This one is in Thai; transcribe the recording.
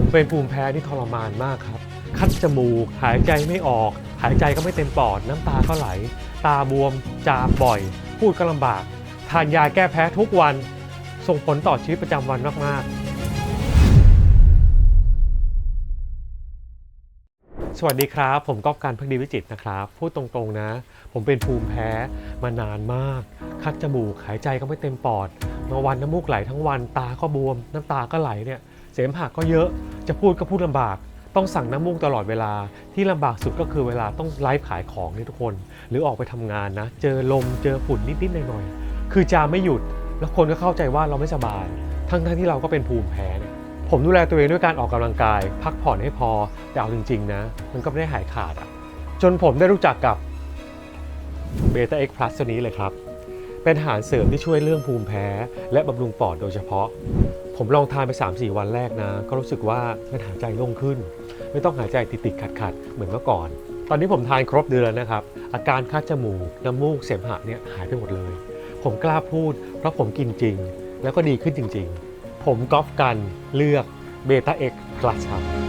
ผมเป็นภูมิแพ้ที่ทรมานมากครับ คัดจมูก หายใจไม่ออก หายใจก็ไม่เต็มปอด น้ำตาก็ไหล ตาบวม จามบ่อย พูดก็ลำบาก ทานยาแก้แพ้ทุกวัน ส่งผลต่อชีวิตประจำวันมาก ๆ สวัสดีครับ ผมก๊อฟการพักดีวิจิตรนะครับ พูดตรงๆนะ ผมเป็นภูมิแพ้มานานมาก คัดจมูก หายใจก็ไม่เต็มปอดบาวันน้ำมูกไหลทั้งวัน ตาก็บวม น้ำตาก็ไหลเนี่ย เสมหะก็เยอะจะพูดก็พูดลำบาก ต้องสั่งน้ำมูกตลอดเวลาที่ลำบากสุดก็คือเวลาต้องไลฟ์ขายของนี่ทุกคน หรือออกไปทำงานนะ เจอลมเจอฝุ่นนิดๆหน่อยๆคือจามไม่หยุด แล้วคนก็เข้าใจว่าเราไม่สบาย ทั้งๆที่เราก็เป็นภูมิแพ้เนี่ยผมดูแลตัวเองด้วยการออกกำลังกาย พักผ่อนให้พอ แต่เอาจริง ๆ นะ มันก็ไม่ได้หายขาดอะจนผมได้รู้จักกับเบต้าเอ็กซ์พลัสตัวนี้เลยครับ เป็นอาหารเสริมที่ช่วยเรื่องภูมิแพ้ และบำรุงปอดโดยเฉพาะ ผมลองทานไป 3-4 วันแรกนะ ก็รู้สึกว่ามันหายใจโล่งขึ้น ไม่ต้องหายใจติดๆขัดๆเหมือนเมื่อก่อน ตอนนี้ผมทานครบเดือนแล้วนะครับ อาการคัดจมูก น้ำมูกเสมหะเนี่ยหายไปหมดเลย ผมกล้าพูด เพราะผมกินจริง แล้วก็ดีขึ้นจริง ๆ ผมกอล์ฟกันเลือกเบต้าเอ็กพลัสครับ